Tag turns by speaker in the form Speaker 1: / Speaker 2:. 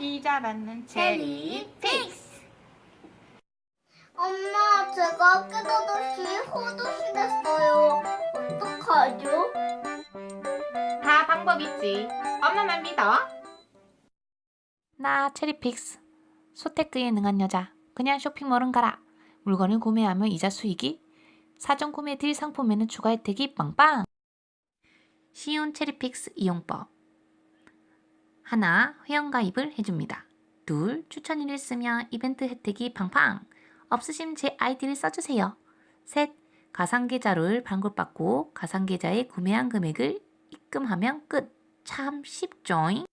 Speaker 1: 이자 받는 체리 픽스.
Speaker 2: 엄마, 제가 깨닫없이 호두시 됐어요. 어떡하죠?
Speaker 1: 다 방법 있지. 엄마만 믿어.
Speaker 3: 나 체리픽스. 소테크에 능한 여자. 그냥 쇼핑몰은 가라. 물건을 구매하면 이자 수익이 사전 구매 딜 상품에는 추가 혜택이 빵빵. 쉬운 체리픽스 이용법. 하나, 회원가입을 해줍니다. 둘, 추천일을 쓰면 이벤트 혜택이 팡팡. 없으시면 제 아이디를 써주세요. 셋, 가상계좌를 발급받고 가상계좌에 구매한 금액을 입금하면 끝. 참 쉽죠잉?